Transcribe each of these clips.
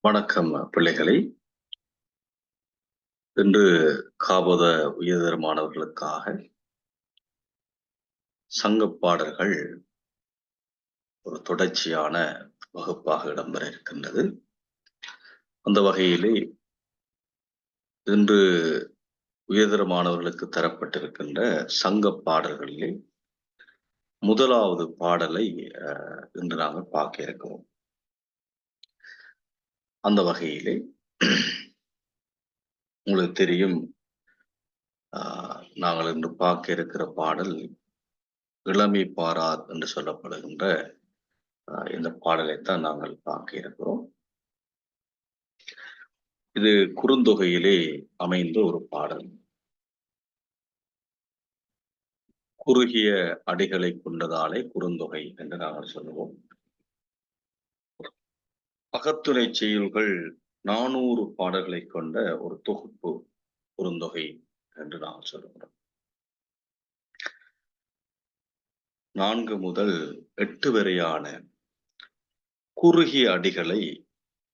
வணக்கம் பிள்ளைகளை. இன்று காபோத உயர்தர மாணவர்களுக்காக சங்கப்பாடல்கள் ஒரு தொடர்ச்சியான வகுப்பாக இடம்பெற இருக்கின்றது. அந்த வகையிலே இன்று உயர்தர மாணவர்களுக்கு தரப்பட்டிருக்கின்ற சங்க பாடல்களிலே முதலாவது பாடலை இன்று நாங்கள் பார்க்க இருக்கிறோம். அந்த வகையிலே உங்களுக்கு தெரியும் நாங்கள் இன்று பார்க்க இருக்கிற பாடல் இளமை பாரா என்று சொல்லப்படுகின்ற இந்த பாடலைத்தான் நாங்கள் பார்க்க இருக்கிறோம். இது குறுந்தொகையிலே அமைந்த ஒரு பாடல். குறுகிய அடிகளை கொண்டதாலே குறுந்தொகை என்று நாங்கள் சொல்லுவோம். அகத்துறை செயல்கள் நானூறு பாடல்களை கொண்ட ஒரு தொகுப்பு குறுந்தொகை என்று நாங்கள் சொல்லுகிறோம். நான்கு முதல் எட்டு வரையான குறுகிய அடிகளை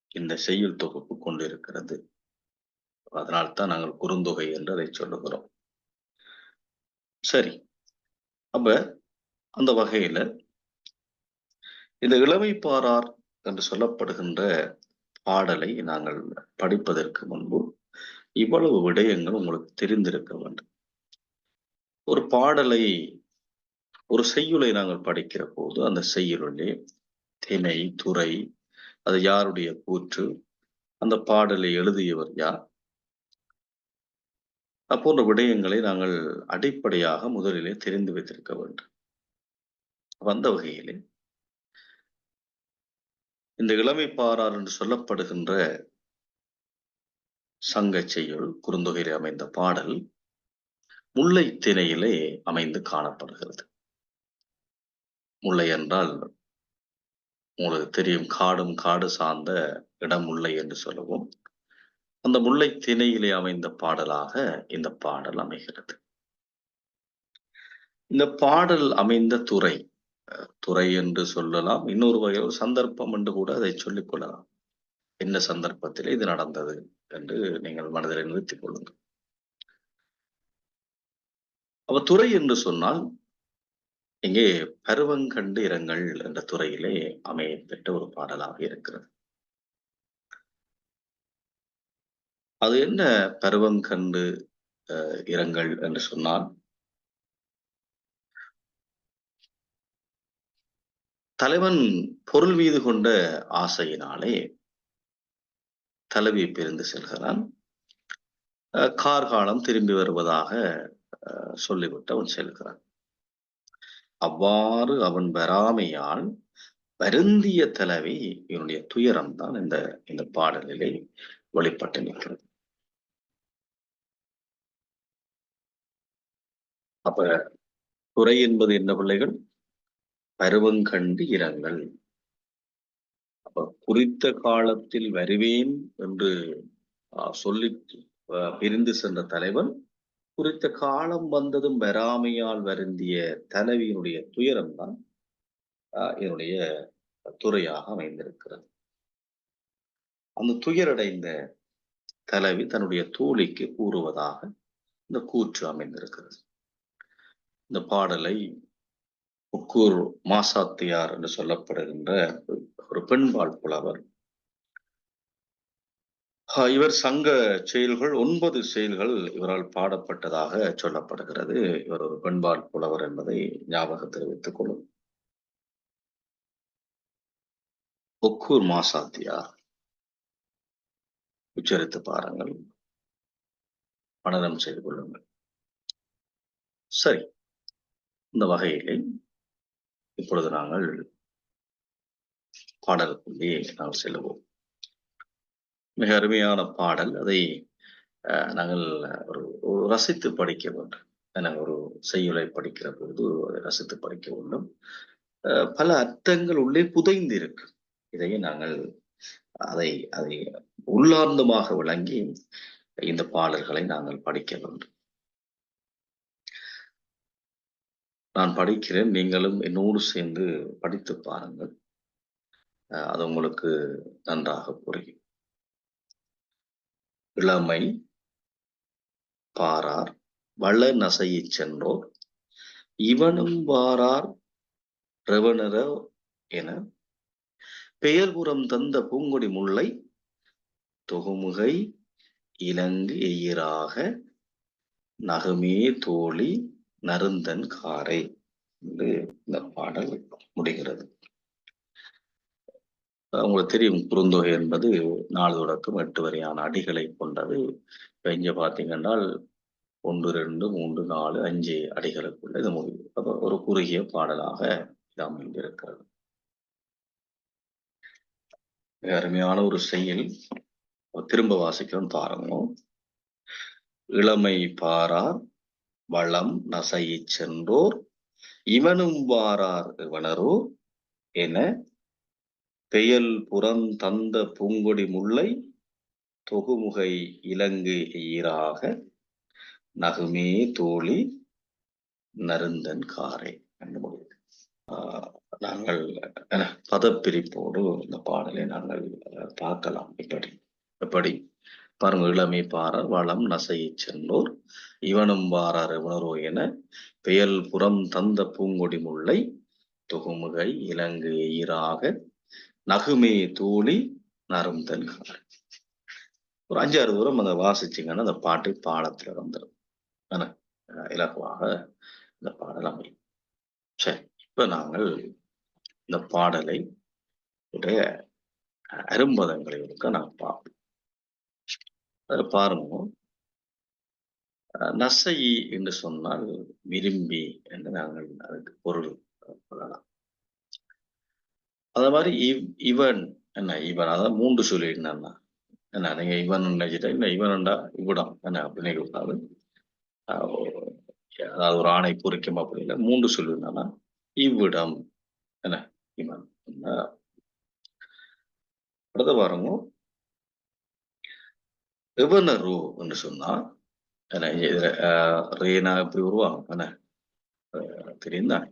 இந்த செய்யுள் தொகுப்பு கொண்டிருக்கிறது. அதனால்தான் நாங்கள் குறுந்தொகை என்று அதை சொல்லுகிறோம். சரி அப்ப அந்த வகையில இந்த இளமை பாரார் என்று சொல்லப்படுகின்ற பாடலை நாங்கள் படிப்பதற்கு முன்பு இவ்வளவு விடயங்கள் உங்களுக்கு தெரிந்திருக்க வேண்டும். ஒரு பாடலை ஒரு செய்யுளை நாங்கள் படிக்கிற போது அந்த செய்யுளிலே திணை துறை அது யாருடைய கூற்று அந்த பாடலை எழுதியவர் யார்? அப்போன்ற விடயங்களை நாங்கள் அடிப்படையாக முதலிலே தெரிந்து வைத்திருக்க வேண்டும். வந்த வகையிலே இந்த இளமை பாரார் என்று சொல்லப்படுகின்ற சங்க செய்யுள் குறுந்தொகையிலே அமைந்த பாடல் முல்லை திணையிலே அமைந்து காணப்படுகிறது. முல்லை என்றால் உங்களுக்கு தெரியும் காடும் காடு சார்ந்த இடம் முல்லை என்று சொல்லுவோம். அந்த முல்லை திணையிலே அமைந்த பாடலாக இந்த பாடல் அமைகிறது. இந்த பாடல் அமைந்த துறை துறை என்று சொல்லலாம். இன்னொரு வகையில் சந்தர்ப்பம் என்று கூட அதை சொல்லிக் கொள்ளலாம். என்ன சந்தர்ப்பத்தில் இது நடந்தது என்று நீங்கள் மனதில் நிறுத்திக் கொள்ளுங்கள். அவ துறை என்று சொன்னால் இங்கே பருவங்கண்டு இரங்கள் என்ற துறையிலே அமையப்பெற்ற ஒரு பாடலாக இருக்கிறது. அது என்ன பருவங்கண்டு இரங்கள் என்று சொன்னால் தலைவன் பொருள் மீது கொண்ட ஆசையினாலே தலைவி பிரிந்து செல்கிறான். கார்காலம் திரும்பி வருவதாக சொல்லிவிட்டு அவன் செல்கிறான். அவ்வாறு அவன் வராமையால் வருந்திய தலைவி இவனுடைய துயரம் தான் இந்த இந்த பாடலிலே வெளிப்பட்டு நிற்கிறது. அப்ப துறை என்பது என்ன பிள்ளைகள்? பருவங்கண்டு இரங்கள் அப்ப குறித்த காலத்தில் வருவேன் என்று சொல்லி பிரிந்து சென்ற தலைவன் குறித்த காலம் வந்ததும் வராமையால் வருந்திய தலைவியினுடைய துயரம்தான் என்னுடைய துறையாக அமைந்திருக்கிறது. அந்த துயரடைந்த தலைவி தன்னுடைய தோழிக்கு கூறுவதாக இந்த கூற்று அமைந்திருக்கிறது. இந்த பாடலை முக்கூர் மாசாத்தியார் என்று சொல்லப்படுகின்ற ஒரு பெண்பால் புலவர் இவர் சங்க செயல்கள் ஒன்பது செயல்கள் இவரால் பாடப்பட்டதாக சொல்லப்படுகிறது. இவர் ஒரு பெண்பால் புலவர் என்பதை ஞாபகம் தெரிவித்துக் கொள்ளும். ஒக்கூர் மாசாத்தியார். உச்சரித்து பாருங்கள். மனநம் செய்து கொள்ளுங்கள். சரி. இந்த வகையிலே இப்பொழுது நாங்கள் பாடலுக்குள்ளே நாங்கள் செல்லுவோம். மிக அருமையான பாடல். அதை நாங்கள் ஒரு ரசித்து படிக்க வேண்டும். என ஒரு செய்யுளை படிக்கிற பொழுது அதை ரசித்து படிக்க வேண்டும். பல அர்த்தங்கள் உள்ளே புதைந்து இருக்கு இதையும் நாங்கள் அதை அதை உள்ளார்ந்தமாக விளங்கி இந்த பாடல்களை நாங்கள் படிக்க வேண்டும். நான் படிக்கிறேன். நீங்களும் என்னோடு சேர்ந்து படித்து பாருங்கள். அது உங்களுக்கு நன்றாக புரியும். இளமை பாரார் வள நசையைச் சென்றோர் இவனும் வாரார் ரெவனர என பெயர்புறம் தந்த பூங்கொடி முல்லை தொகுமுகை இலங்கு எயிராக நகமே தோழி நருந்தன் காரை என்று இந்த பாடல் முடிகிறது. உங்களுக்கு தெரியும் குறுந்தொகை என்பது நாலு தொடக்கம் எட்டு வரையான அடிகளை கொண்டது. இப்போ இங்கே பாத்தீங்கன்னா ஒன்று ரெண்டு மூன்று நாலு அஞ்சு அடிகளுக்குள்ள இது முடிவு. அப்போ ஒரு குறுகிய பாடலாக இது அமைந்திருக்கிறது. அருமையான ஒரு செயல். திரும்ப வாசிக்கிறோம் பாருங்க இளமை பாரா வளம் நசையைச் சென்றோர் இவனும் வாரார் இவனரோ என பெயல் புறம் தந்த பூங்கொடி முல்லை தொகுமுகை இலங்கு ஈராக நகுமே தோழி நருந்தன் காரை. என்று நாங்கள் பதப்பிரிப்போடு இந்த பாடலை நாங்கள் பார்க்கலாம். இப்படி எப்படி? பாருங்க இளமை பாரர் வளம் நசையை சென்றோர் இவனும் வாரார் இவனரோ என பெயல் புறம் தந்த பூங்கொடி முல்லை தொகுமுகை இலங்கு ஈராக நகுமே தூளி நருந்தன் ஒரு அஞ்சாறு தூரம் அதை வாசிச்சிங்கன்னா அந்த பாட்டு பாடத்துல வந்துடும் இலகுவாக இந்த பாடல் அமையும். சரி இப்ப நாங்கள் இந்த பாடலை உடைய அரும்பதங்களை இருக்க நான் பார்ப்போம். அதை பாருங்க. நசையி என்று சொன்னால் விரும்பி என்று நாங்கள் அதுக்கு பொருள் கொள்ளலாம். அத மாதிரி இவ் இவன் என்ன இவன் அதான் மூன்று சொல்லி என்னன்னா என்ன நீங்க இவன் நினைச்சிட்டா இல்லை இவன்டா இவ்விடம் என்ன அப்படின்னு கொடுத்தாலும் அதாவது ஒரு ஆணை பொறிக்கும் அப்படி இல்லை. மூன்று சொல்லி என்னன்னா இவ்விடம் என்ன இவன் அடுத்த பாருங்க. எவனரு என்று சொன்னா என்ன இதுல ரேனா எப்படி உருவாகும்? என்ன? தெரியும் தான்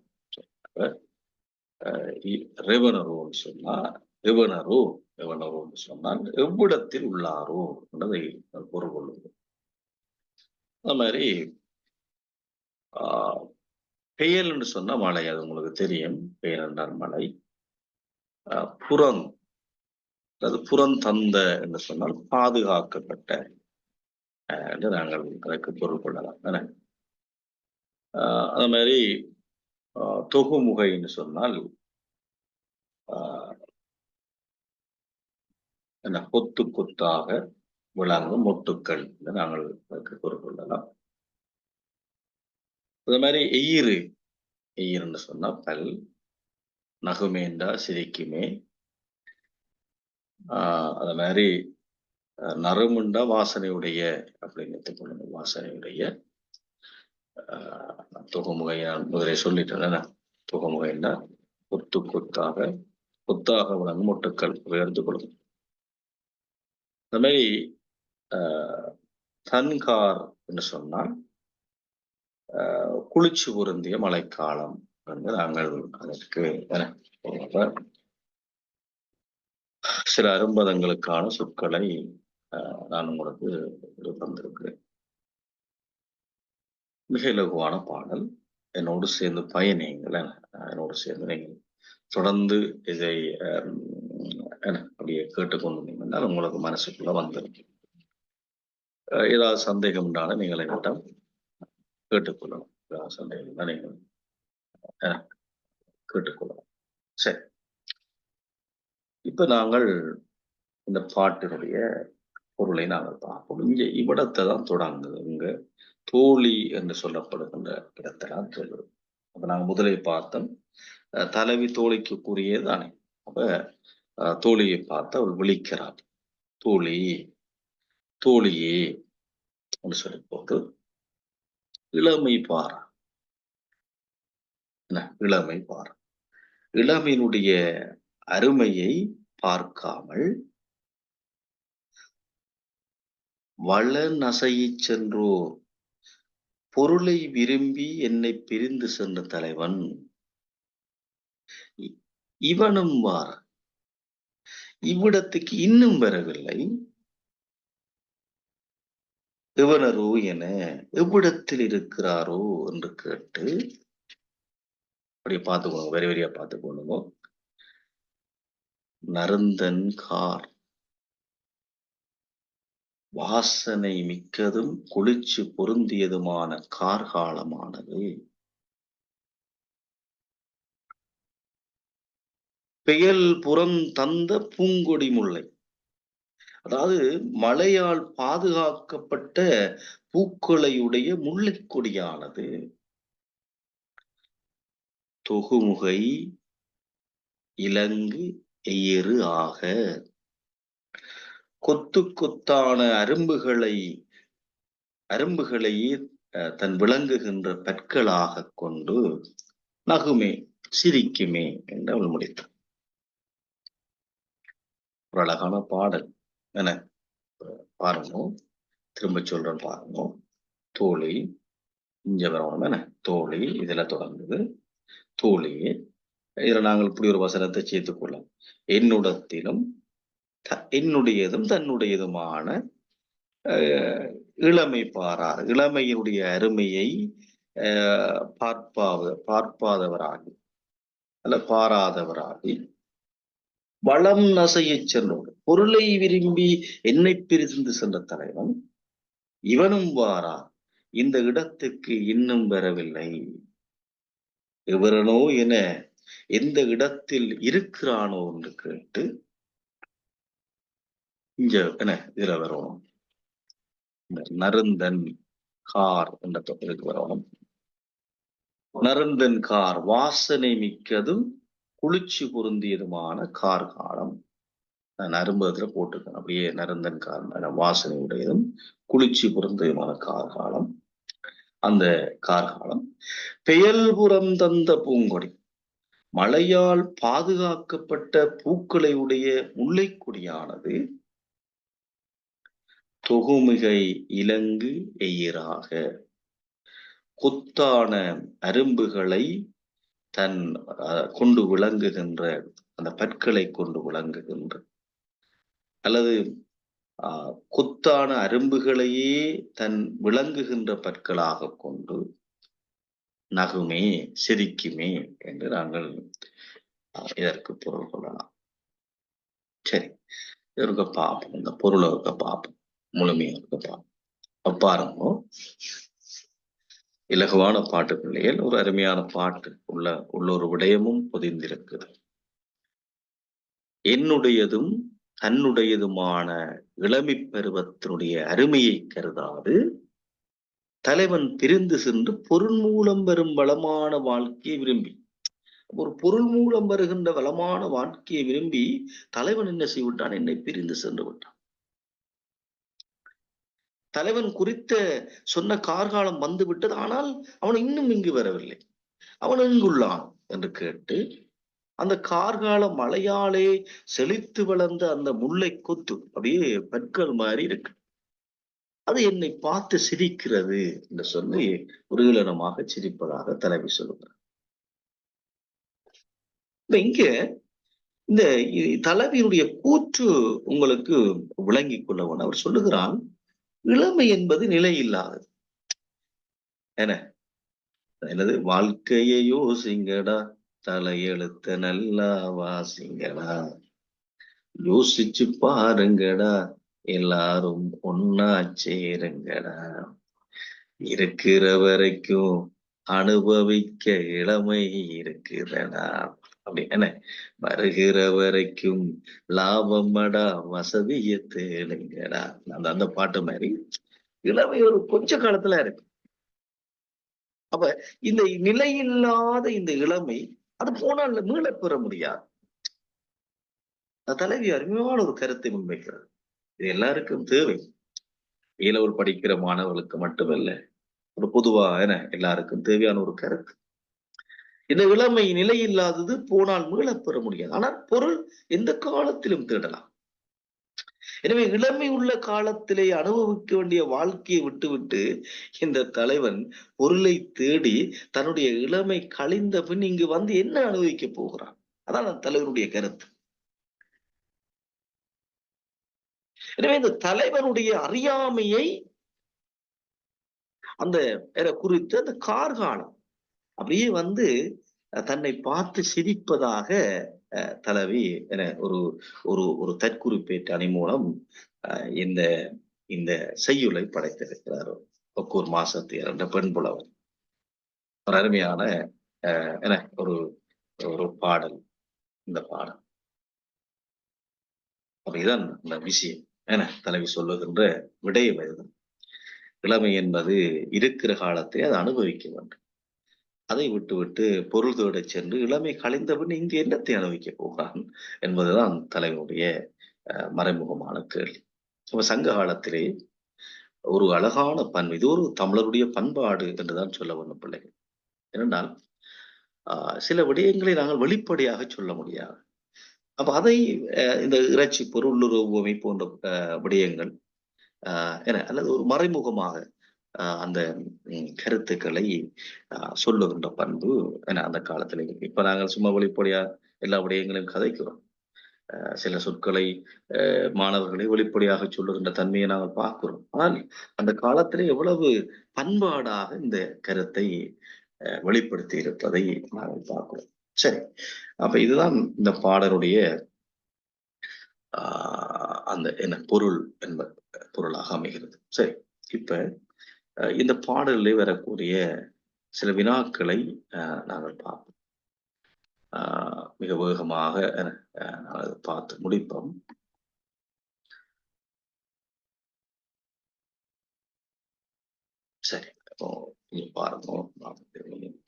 ரெவனருன்னு சொன்னா ரெவனரு ரோன்னு சொன்னால் எவ்விடத்தில் உள்ளாரோ என்பதை பொருள் கொள்ளுங்க அந்த மாதிரி ஆஹ் பெயல்னு சொன்னா மழை அது உங்களுக்கு தெரியும். பெயல் என்றால் மழை புறம் அது புறந்தந்த என்று சொன்னால் பாதுகாக்கப்பட்ட என்று நாங்கள் அதற்கு பொருள் கொள்ளலாம். தானே அது மாதிரி தொகுமுகைன்னு சொன்னால் என்ன? கொத்து கொத்தாக விளங்கும் மொட்டுக்கள் என்று நாங்கள் அதற்கு பொருள் கொள்ளலாம். அது மாதிரி எயிறு எயிறுன்னு சொன்னா பல் நகுமேண்டா சிரிக்குமே அது மாதிரி நறுமுண்டா வாசனையுடைய அப்படின்னு எடுத்துக்கொள்ளுங்க வாசனையுடைய தொகுமுகையான் முதலே சொல்லிட்டேன் தொகுமுகைன்னா கொத்து கொத்தாக கொத்தாக விளங்கும் மொட்டுக்கள் உயர்ந்து கொள்ளும். இந்த மாதிரி தன்கார் என்று சொன்னால் குளிர்ச்சி பொருந்திய மழைக்காலம் வந்து நாங்கள் அதற்கு சில அரும்பதங்களுக்கான சொற்களை நான் உங்களுக்கு தந்திருக்கிறேன். மிக இலகுவான பாடல். என்னோடு சேர்ந்து பயணிங்கள் என்னோடு சேர்ந்து நீங்கள் தொடர்ந்து இதை அப்படியே கேட்டுக்கொண்டு உங்களுக்கு மனசுக்குள்ள வந்திருக்கு ஏதாவது சந்தேகம் உண்டான நீங்கள் என்னிடம் கேட்டுக்கொள்ளணும் ஏதாவது சந்தேகம் நீங்கள் கேட்டுக்கொள்ளலாம். சரி. இப்ப நாங்கள் இந்த பாட்டினுடைய பொருளை நாங்கள் பார்ப்போம். இங்கே இவ்விடத்தை தான் தொடங்குது. இங்க தோழி என்று சொல்லப்படுகின்ற இடத்தெல்லாம் சொல்லுது. அப்ப நாங்க முதலே பார்த்தோம். தலைவி தோழிக்கு கூறியதானே அப்ப தோழியை பார்த்து அவள் விழிக்கிறாள். தோழி தோழியே சொல்லி போட்டு இளமை பாரா. இளமை பாரா. இளமையினுடைய அருமையை பார்க்காமல் வள நசையை சென்றோர். பொருளை விரும்பி என்னை பிரிந்து சென்ற தலைவன். இவனும் வார. இவ்விடத்துக்கு இன்னும் வரவில்லை. இவனரோ என எவ்விடத்தில் இருக்கிறாரோ என்று கேட்டு அப்படியே பார்த்துக்கணும் வெரி வெறியா பார்த்துக்கணும் நருந்தன் கார். வாசனை மிக்கதும் குளிர்ச்சி பொருந்தியதுமான கார்காலமானது. பெயல் புறம் தந்த பூங்கொடி முல்லை. அதாவது மழையால் பாதுகாக்கப்பட்ட பூக்களையுடைய முல்லைக்கொடியானது தொகுமுகை இலங்கு எயிறு ஆக கொத்து கொத்தான அரும்புகளை அரும்புகளையே அஹ், தன் விளங்குகின்ற பற்களாக கொண்டு நகுமே சிரிக்குமே என்று அவள் முடித்தார் ஒரு அழகான பாடல். என பாருங்க. திரும்ப சொல்றேன் பாருங்க. தோழி இங்க வரணும் என்ன? தோழி இதுல தொடங்குது. தோழியே இதில் நாங்கள் இப்படி ஒரு வசனத்தை சேர்த்துக் கொள்ளலாம் என்னுடத்திலும் த- என்னுடையதும் தன்னுடையதுமான அஹ், இளமை பாரார். இளமையினுடைய அருமையை அஹ், பார்ப்பாதவராகி அல்ல பாராதவராகி வளம் நசையச் சென்றோடு பொருளை விரும்பி என்னை பிரிந்து சென்ற தலைவன் இவனும் வாரா இந்த இடத்துக்கு இன்னும் வரவில்லை. இவரனோ என எந்த இடத்தில் இருக்கிறானோ என்று கேட்டு இங்க என்ன இதுல வரும் இந்த நருந்தன் கார் என்ற தொகுதிக்கு வரணும். நருந்தன் கார் வாசனை மிக்கதும் குளிர்ச்சி பொருந்தியதுமான கார் காலம். நரும்பதுல அரும்பதுல போட்டிருக்கேன். அப்படியே நருந்தன் கார் வாசனை உடையதும் குளிர்ச்சி பொருந்தியதுமான கார் காலம். அந்த கார்காலம் பெயல்புறம் தந்த பூங்கொடி. மழையால் பாதுகாக்கப்பட்ட பூக்களை உடைய முல்லைக்கொடியானது தொகுமிகை இலங்கு எயிராக. கொத்தான அரும்புகளை தன் அஹ், கொண்டு விளங்குகின்ற அந்த பற்களை கொண்டு விளங்குகின்ற. அல்லது ஆஹ், கொத்தான அரும்புகளையே தன் விளங்குகின்ற பற்களாக கொண்டு நகுமே சிரிக்குமே என்று நாங்கள் இதற்கு பொருள் கொள்ளலாம். சரி. இருக்க பார்ப்போம் இந்த பொருளை இருக்க பார்ப்போம் முழுமையா இருக்க பார்ப்போம் பாருங்க. இலகுவான பாட்டுக்குள்ளேயே ஒரு அருமையான பாட்டு உள்ள உள்ள ஒரு விடயமும் பொதிந்திருக்குது என்னுடையதும் தன்னுடையதுமான இளமை பருவத்தினுடைய அருமையை கருதாது தலைவன் பிரிந்து சென்று பொருள் மூலம் வரும் வளமான வாழ்க்கையை விரும்பி. ஒரு பொருள் மூலம் வருகின்ற வளமான வாழ்க்கையை விரும்பி தலைவன் என்ன செய்விட்டான்? என்னை பிரிந்து சென்று விட்டான். தலைவன் குறித்த சொன்ன கார்காலம் வந்து விட்டது. ஆனால் அவன் இன்னும் இங்கு வரவில்லை. அவன் எங்குள்ளான்? என்று கேட்டு அந்த கார்கால மலையாலே செழித்து வளர்ந்த அந்த முல்லை கொத்து அப்படியே பற்கள் மாதிரி இருக்கு. அது என்னை பார்த்து சிரிக்கிறது என்று சொல்லி ஒரு சிரிப்பதாக தலைவி சொல்லுகிறார். இங்க இந்த தலைவியினுடைய கூற்று உங்களுக்கு விளங்கிக் கொள்ளவன் அவர் சொல்லுகிறான் இளமை என்பது நிலை இல்லாதது. என்ன? என்னது? வாழ்க்கையை யோசிங்கடா தலையெழுத்த நல்லா வாசிங்கடா. யோசிச்சு பாருங்கடா எல்லாரும் ஒன்னா சேருங்கடா. இருக்கிற வரைக்கும் அனுபவிக்க இளமை இருக்குதடா. அப்படி என்ன? வருகிற வரைக்கும் லாபமடா வசதிய தேடுங்கடா. அந்த அந்த பாட்டு மாதிரி இளமை ஒரு கொஞ்ச காலத்துல இருக்கு. அப்ப இந்த நிலையில்லாத இந்த இளமை அது போனால் மீளப் பெற முடியாது. தலைவி அருமையான ஒரு கருத்தை முன்வைக்கிறது. இது எல்லாருக்கும் தேவை. இளவர் படிக்கிற மாணவர்களுக்கு மட்டுமல்ல ஒரு பொதுவா என எல்லாருக்கும் தேவையான ஒரு கருத்து. இந்த இளமை நிலையில்லாதது போனால் மீளப் பெற முடியாது. ஆனால் பொருள் எந்த காலத்திலும் தேடலாம் எனவே இளமை உள்ள காலத்திலே அனுபவிக்க வேண்டிய வாழ்க்கையை விட்டுவிட்டு இந்த தலைவன் பொருளை தேடி தன்னுடைய இளமை கழிந்த பின் இங்கு வந்து என்ன அனுபவிக்க போகிறான்? அதான் அந்த தலைவனுடைய கருத்து. எனவே இந்த தலைவனுடைய அறியாமையை அந்த குறித்து அந்த கார்காலம் அப்படியே வந்து தன்னை பார்த்து சிரிப்பதாக தலைவி என ஒரு ஒரு ஒரு தற்குறிப்பேற்று அணி மூலம் இந்த இந்த செய்யுளை படைத்திருக்கிறார். ஒக்கூர் மாசத்து இரண்டு பெண் புலவர். ஒரு அருமையான என ஒரு ஒரு பாடல். இந்த பாடல். அப்படிதான் இந்த விஷயம். என தலைவி சொல்லுகின்ற விடயம் இதுதான் இளமை என்பது இருக்கிற காலத்தை அதை அனுபவிக்க வேண்டும். அதை விட்டுவிட்டு பொருள் தேட சென்று இளமை கலைந்தவன் இங்கு என்னத்தை அனுபவிக்க போகிறான் என்பதுதான் தலைவனுடைய மறைமுகமான கேள்வி. அப்ப சங்க காலத்திலே ஒரு அழகான பண்பு இது ஒரு தமிழருடைய பண்பாடு என்றுதான் சொல்ல வேண்டும் பிள்ளைகள். ஏனென்றால் சில விடயங்களை நாங்கள் வெளிப்படையாக சொல்ல முடியாது. அப்ப அதை இந்த இறைச்சி பொருளுறவுமை போன்ற விடயங்கள் என அல்லது ஒரு மறைமுகமாக அந்த கருத்துக்களை சொல்லுகின்ற பண்பு என அந்த காலத்துல இப்ப நாங்கள் சும்மா வெளிப்படையா எல்லா விடயங்களையும் கதைக்கிறோம். சில சொற்களை மாணவர்களை வெளிப்படையாக சொல்லுகின்ற தன்மையை நாங்கள் பார்க்கிறோம். ஆனால் அந்த காலத்திலே எவ்வளவு பண்பாடாக இந்த கருத்தை வெளிப்படுத்தி இருப்பதை நாங்கள் பார்க்கிறோம். சரி. அப்ப இதுதான் இந்த பாடலுடைய அந்த என்ன பொருள் என்பது பொருளாக அமைகிறது. சரி. இப்ப இந்த பாடலில் வரக்கூடிய சில வினாக்களை நாங்கள் பார்ப்போம். மிக வேகமாக பார்த்து முடிப்போம். சரி. பாருங்க.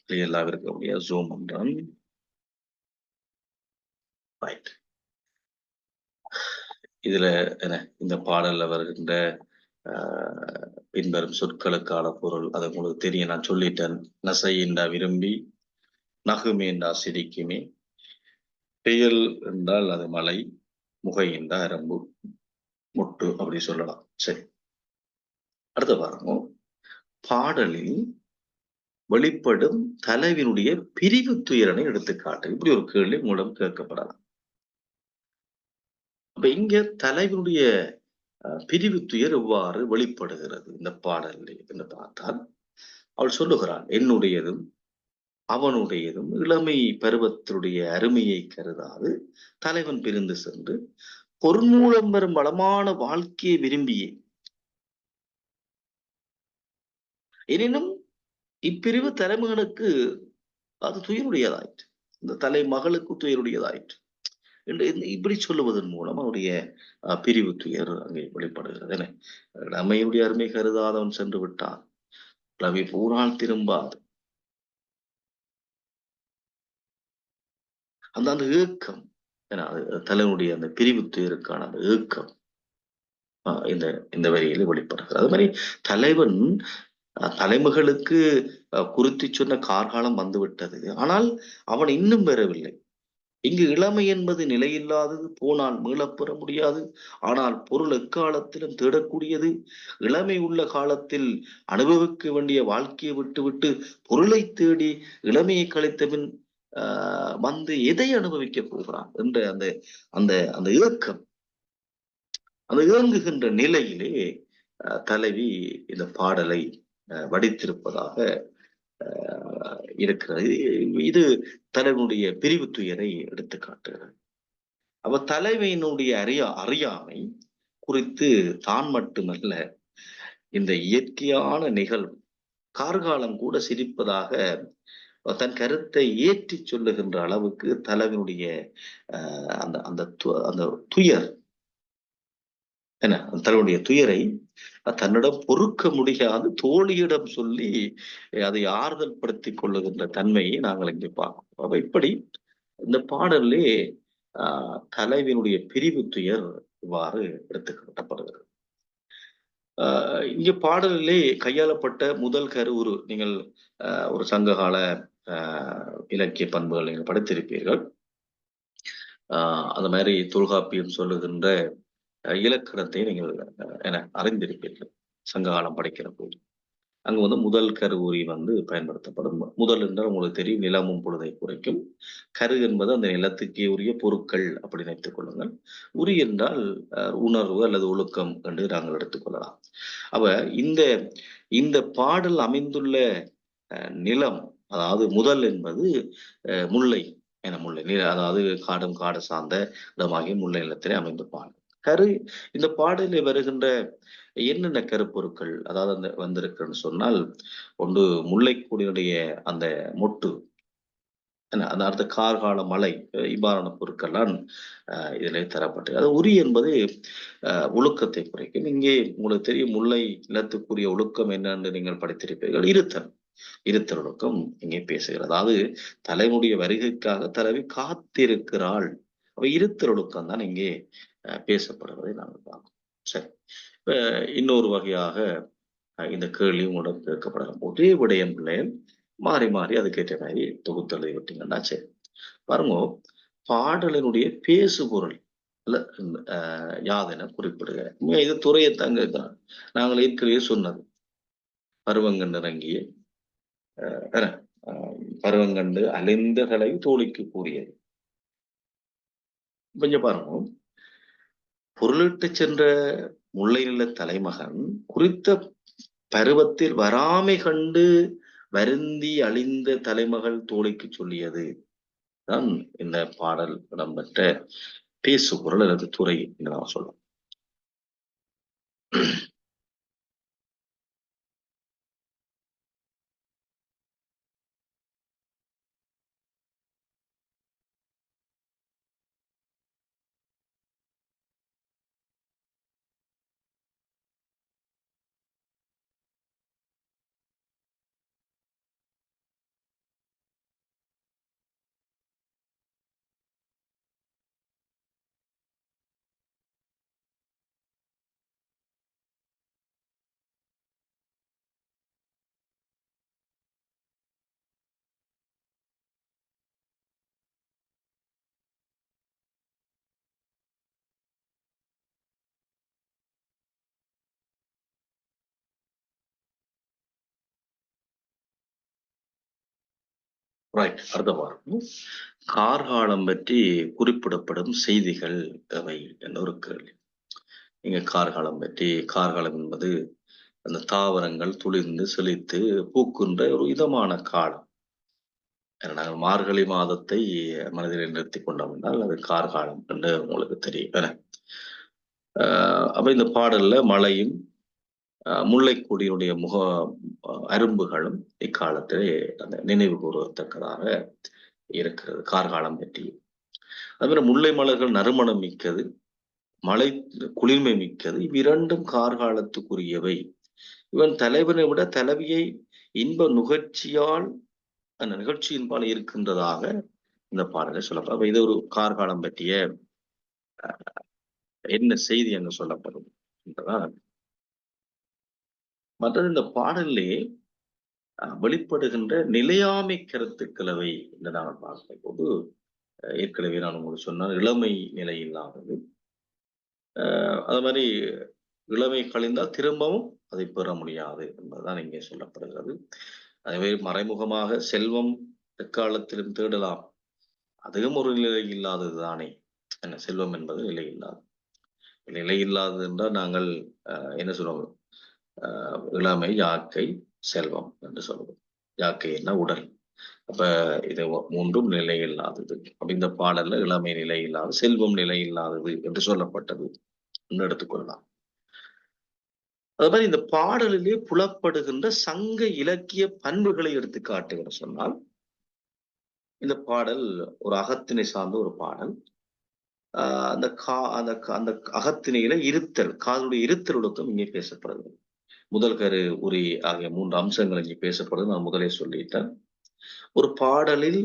கிளியர்லாக இருக்கக்கூடிய ஜூம் என்றான் ரைட் இதுல என்ன? இந்த பாடல்ல வருகின்ற பின்வரும் சொற்களுக்கான பொருள் அது உங்களுக்கு தெரியும். நான் சொல்லிட்டேன். நசையின்றா விரும்பி நகுமேண்டா சிரிக்குமே. பெயல் என்றால் அது மலை முகை என்றா அரம்பு முட்டு அப்படி சொல்லலாம். சரி. அடுத்த பாருங்க. பாடலில் வெளிப்படும் தலைவினுடைய பிரிவு துயரனை எடுத்துக்காட்டு. இப்படி ஒரு கேள்வி மூலம் கேட்கப்படலாம். அப்ப இங்க தலைவனுடைய பிரிவு துயர் எவ்வாறு வெளிப்படுகிறது? இந்த பாடலில் என்று பார்த்தால் அவள் சொல்லுகிறாள் என்னுடையதும் அவனுடையதும் இளமை பருவத்தினுடைய அருமையை கருதாது. தலைவன் பிரிந்து சென்று பொருள்மூலம் வரும் வளமான வாழ்க்கையை விரும்பியே எனினும் இப்பிரிவு தலைமகனுக்கு அது துயருடையதாயிற்று. இந்த தலைமகளுக்கு துயருடையதாயிற்று. இப்படி சொல்லுவதன் மூலம் அவருடைய பிரிவு துயர் அங்கே வெளிப்படுகிறது. என நம்மையுடைய அருமை கருதாதவன் சென்று விட்டான். ரவி பூரால் திரும்பாது. அந்த அந்த ஏக்கம் தலைவனுடைய அந்த பிரிவு துயருக்கான அந்த ஏக்கம் இந்த இந்த வரியில வெளிப்படுகிறது. அது மாதிரி தலைவன் தலைமகளுக்கு குறித்து சொன்ன கார்காலம் வந்துவிட்டது. ஆனால் அவன் இன்னும் பெறவில்லை. இங்கு இளமை என்பது நிலையில்லாதது போனால் மீளப்பெற முடியாது. ஆனால் பொருள் எக்காலத்திலும் தேடக்கூடியது. இளமை உள்ள காலத்தில் அனுபவிக்க வேண்டிய வாழ்க்கையை விட்டுவிட்டு பொருளை தேடி இளமையை கழித்தபின் வந்து எதை அனுபவிக்க போகிறான் என்ற அந்த அந்த அந்த இயக்கம் அந்த இயங்குகின்ற நிலையிலே தலைவி இந்த பாடலை வடித்திருப்பதாக இருக்கிறது. இது தலைவனுடைய பிரிவு துயரை எடுத்து காட்டுகிறது. அவ தலைவையினுடைய அறியா அறியாமை குறித்து தான் மட்டுமல்ல இந்த இயற்கையான நிகழ்வு கார்காலம் கூட சிரிப்பதாக தன் கருத்தை ஏற்றி சொல்லுகின்ற அளவுக்கு தலைவனுடைய அந்த அந்த அந்த துயர் என்ன தன்னுடைய துயரை தன்னிடம் பொறுக்க முடியாது தோழியிடம் சொல்லி அதை ஆறுதல் படுத்தி கொள்ளுகின்ற தன்மையை நாங்கள் இங்கே பார்க்கிறோம் அப்ப இப்படி இந்த பாடலே ஆஹ் தலைவியினுடைய பிரிவு துயர் இவ்வாறு எடுத்துக்காட்டப்படுகிறது. ஆஹ் இங்க பாடலிலே கையாளப்பட்ட முதல் கருவுரு நீங்கள் ஒரு சங்ககால ஆஹ் இலக்கிய பண்புகள் நீங்கள் படித்திருப்பீர்கள். ஆஹ் அந்த மாதிரி தொல்காப்பியம் சொல்லுகின்ற இலக்கணத்தை நீங்கள் என அறிந்திருப்பீர்கள். சங்ககாலம் படைக்கிற போது. அங்கு வந்து முதல் கரு உரி வந்து பயன்படுத்தப்படும். முதல் என்றால் உங்களுக்கு தெரியும் நிலமும் பொழுதை குறைக்கும். கரு என்பது அந்த நிலத்துக்கே உரிய பொருட்கள் அப்படி நினைத்துக் கொள்ளுங்கள். உரி என்றால் உணர்வு அல்லது ஒழுக்கம் என்று நாங்கள் எடுத்துக்கொள்ளலாம் அவ இந்த இந்த பாடல் அமைந்துள்ள நிலம் அதாவது முதல் என்பது முல்லை என முல்லை அதாவது காடும் காடு சார்ந்த இடமாகிய முல்லை நிலத்திலே அமைந்த பாடல் கரு இந்த பாடலில் வருகின்ற என்னென்ன கருப்பொருட்கள் அதாவது அந்த வந்திருக்குன்னு சொன்னால் ஒன்று முல்லைக்கூடியுடைய அந்த மொட்டு அந்த அடுத்த கார்கால மலை இவ்வாறான பொருட்கள்லாம் இதில் தரப்பட்டது. அது உரி என்பது ஒழுக்கத்தை குறைக்கும். இங்கே உங்களுக்கு தெரியும் முல்லை நிலத்துக்குரிய ஒழுக்கம் என்னென்று நீங்கள் படித்திருப்பீர்கள். இருத்தல் இருத்தல் ஒழுக்கம் இங்கே பேசுகிறது. அதாவது தலைமுடைய வருகைக்காக தலைவி காத்திருக்கிறாள். அவ இருத்தல் ஒழுக்கம் தான் இங்கே பேசப்படுவதை நாங்கள் பார்க்கணும் சரி. இப்ப இன்னொரு வகையாக இந்த கேள்வியும் உங்களோட கேட்கப்படலாம் ஒரே விடயம் மாறி மாறி அதுக்கேற்ற மாதிரி தொகுத்தலை விட்டீங்கன்னா சரி. பாருங்க பாடலினுடைய பேசு பொருள் யாதென குறிப்பிடுக இது துறையை கேட்கிறான் நாங்கள் ஏற்கனவே சொன்னது. பருவங்கண்டு இறங்கிய பருவங்கண்டு அலைந்தகளை தோழிக்கு கூறியது. கொஞ்சம் பாருங்க பொருளிட்டு சென்ற முல்லை நில தலைமகன் குறித்த பருவத்தில் வராமை கண்டு வருந்தி அழிந்த தலைமகள் தோழிக்கு சொல்லியது. தான் இந்த பாடல் இடம்பெற்ற பேசு குரல் அல்லது துறை என்று நாம் சொல்லலாம். ரைட் அடுத்த வாரம் கார்காலம் பற்றி குறிப்பிடப்படும் செய்திகள் அவை என்ற ஒரு கேள்வி. நீங்க கார்காலம் பற்றி கார்காலம் என்பது அந்த தாவரங்கள் துளிர்ந்து செழித்து பூக்குன்ற ஒரு இதமான காலம். நாங்கள் மார்கழி மாதத்தை மனதில் நிறுத்தி கொண்டோம் என்றால் அது கார்காலம் என்று உங்களுக்கு தெரியும் அப்ப இந்த பாடல்ல மழையும் முல்லைக்கொடியினுடைய முக அரும்புகளும் இக்காலத்திலே அந்த நினைவு கூறத்தக்கதாக இருக்கிறது கார்காலம் பற்றி. அதுபோல முல்லை மலர்கள் நறுமணம் மிக்கது மலை குளிர்மை மிக்கது இவ்விரண்டும் கார்காலத்துக்குரியவை. இவன் தலைவனை விட தலைவியை இன்ப நுகர்ச்சியால் அந்த நிகழ்ச்சியின்பால் இருக்கின்றதாக இந்த பாடலை சொல்லப்படும். இது ஒரு கார்காலம் பற்றிய என்ன செய்தி அங்கு சொல்லப்படும் என்றதான் மற்றது இந்த பாடலே வெளிப்படுகின்ற நிலையாமை கருத்துக்களவை என்று நான் பார்க்கும் போது ஏற்கனவே நான் உங்களுக்கு சொன்னால் இளமை நிலை இல்லாதது. அது மாதிரி இளமை கழிந்தால் திரும்பவும் அதை பெற முடியாது என்பதுதான் இங்கே சொல்லப்படுகிறது. அதுவே மறைமுகமாக செல்வம் எக்காலத்திலும் தேடலாம். அதுவும் ஒரு நிலை இல்லாதது தானே. என்ன செல்வம் என்பது நிலை இல்லாது. நிலை இல்லாதது என்றால் நாங்கள் என்ன சொல்லுவோம் இளமை யாக்கை செல்வம் என்று சொல்லுவோம். யாக்கை என்ன? உடல். அப்ப இது மூன்றும் நிலை இல்லாதது. அப்படி இந்த பாடல்ல இளமை நிலை இல்லாத செல்வம் நிலை இல்லாதது என்று சொல்லப்பட்டது எடுத்துக்கொள்ளலாம் அது மாதிரி இந்த பாடலிலே புலப்படுகின்ற சங்க இலக்கிய பண்புகளை எடுத்து காட்டுகிற சொன்னால் இந்த பாடல் ஒரு அகத்தினை சார்ந்த ஒரு பாடல். ஆஹ் அந்த கா அந்த அந்த அகத்தினையில இருத்தல் காதலுடைய இருத்தல் ஒழுக்கம் இங்கே பேசப்படுகிறது. முதல் கரு உரி ஆகிய மூன்று அம்சங்கள் இங்கே பேசப்படுது. நான் முதலே சொல்லிட்டேன். ஒரு பாடலில்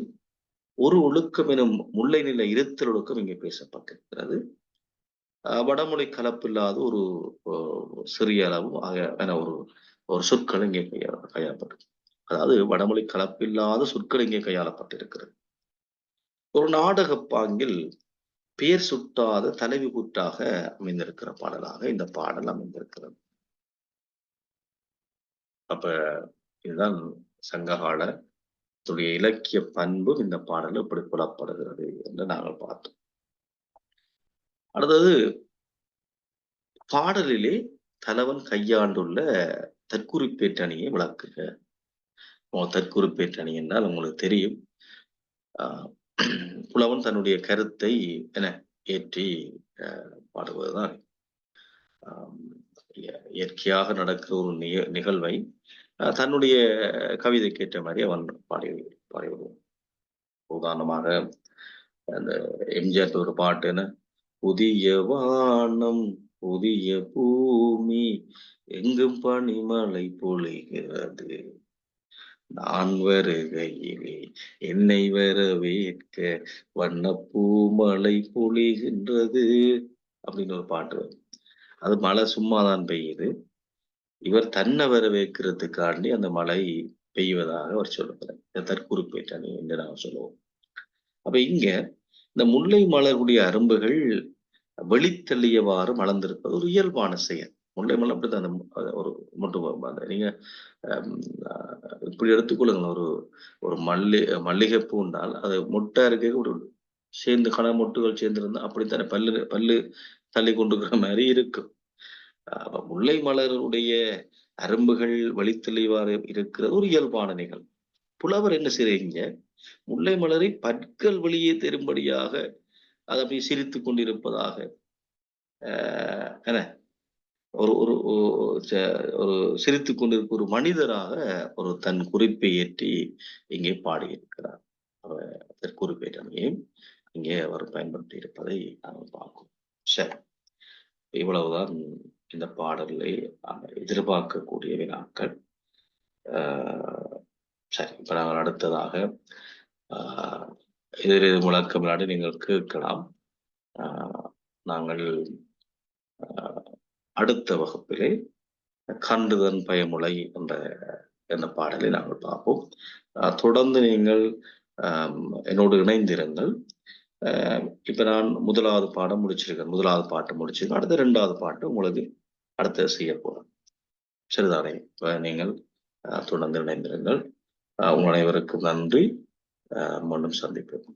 ஒரு ஒழுக்கம் எனும் முல்லை நில இருத்தல் ஒழுக்கம் இங்கே பேசப்பட்டிருக்கிறது. வடமொழி கலப்பில்லாத ஒரு சிறிய அளவு என ஒரு ஒரு சொற்கள் இங்கே கையாள கையாளப்பட்டது அதாவது வடமொழி கலப்பில்லாத சொற்கள் இங்கே கையாளப்பட்டிருக்கிறது. ஒரு நாடக பாங்கில் பேர் சுட்டாத தலைவி கூட்டாக அமைந்திருக்கிற பாடலாக இந்த பாடல் அமைந்திருக்கிறது. அப்ப இதுதான் சங்ககால துடைய இலக்கிய பண்பும் இந்த பாடலில் இப்படி புலப்படுகிறது என்று நாங்கள் பார்த்தோம். அடுத்தது பாடலிலே தலைவன் கையாண்டுள்ள தற்குறிப்பேற்றணியை விளக்குக. தற்குறிப்பேற்றணி என்றால் உங்களுக்கு தெரியும். ஆஹ் புலவன் தன்னுடைய கருத்தை என ஏற்றி பாடுவதுதான். இயற்கையாக நடக்கிற ஒரு நிகழ்வை தன்னுடைய கவிதைக்கு ஏற்ற மாதிரி அவன் பாடி பாடிவிடுவான். உதாரணமாக அந்த எம்ஜிஆர் ஒரு பாட்டுன்னு புதிய வானம் புதிய பூமி எங்கும் பனிமலை பொழிகிறது. நான் வருகையிலே என்னை வரவேற்க வண்ண பூமலை பொழிகின்றது. அப்படின்னு ஒரு பாட்டு அது மழை சும்மாதான் பெய்யுது. இவர் தன்னை வரவேற்கிறதுக்காண்டி அந்த மழை பெய்வதாக அவர் சொல்லுகிறார் தற்குறிப்பேற்றணி என்று நாம் சொல்லுவோம். அப்ப இங்க இந்த முல்லை மலருடைய அரும்புகள் வெளித்தள்ளியவாறு மலர்ந்திருப்பது ஒரு இயல்பான செயல். முல்லை மலர் அப்படித்தான் அந்த ஒரு மட்டும் அந்த நீங்க இப்படி எடுத்துக்கொள்ளுங்க ஒரு ஒரு மல்லி மல்லிகை பூண்டால் அது மொட்டா இருக்க ஒரு சேர்ந்து கன மொட்டுகள் சேர்ந்திருந்தா அப்படித்தானே? பல்லு பல்லு தள்ளி கொண்டுக்கிற மாதிரி இருக்கும் அப்ப முல்லை மலருடைய அரும்புகள் வழித்தெளிவாறு இருக்கிறது ஒரு இயல்பான நிகழ்வு. புலவர் என்ன செய்றீங்க? முல்லை மலரை பற்கள் வெளியே தெரும்படியாக அதை அப்படி சிரித்து கொண்டிருப்பதாக என்ன? ஒரு ஒரு ஒரு சிரித்து கொண்டிருக்க ஒரு மனிதராக ஒரு தன் குறிப்பை ஏற்றி இங்கே பாடியிருக்கிறார். குறிப்பேற்றமையும் இங்கே அவர் பயன்படுத்தி இருப்பதை நாங்கள் பார்க்கிறோம். சரி இவ்வளவுதான் இந்த பாடலை எதிர்பார்க்கக்கூடிய வினாக்கள் சரி இப்ப நாங்கள் அடுத்ததாக எதிர் முழக்க விளையாடி நீங்கள் கேட்கலாம். நாங்கள் அடுத்த வகுப்பிலே கண்டுதன் பயமுலை என்ற என்ற பாடலை நாங்கள் பார்ப்போம். தொடர்ந்து நீங்கள் என்னோடு இணைந்திருங்கள். இப்ப நான் முதலாவது பாடம் முடிச்சிருக்கேன். முதலாவது பாட்டு முடிச்சிருக்கேன் அடுத்த ரெண்டாவது பாட்டு உங்களுக்கு அடுத்த செய்ய போகிறேன் சரிதானே? நீங்கள் தொடர்ந்து இணைந்திருங்கள். உங்கள் அனைவருக்கும் நன்றி. மீண்டும் சந்திப்போம்.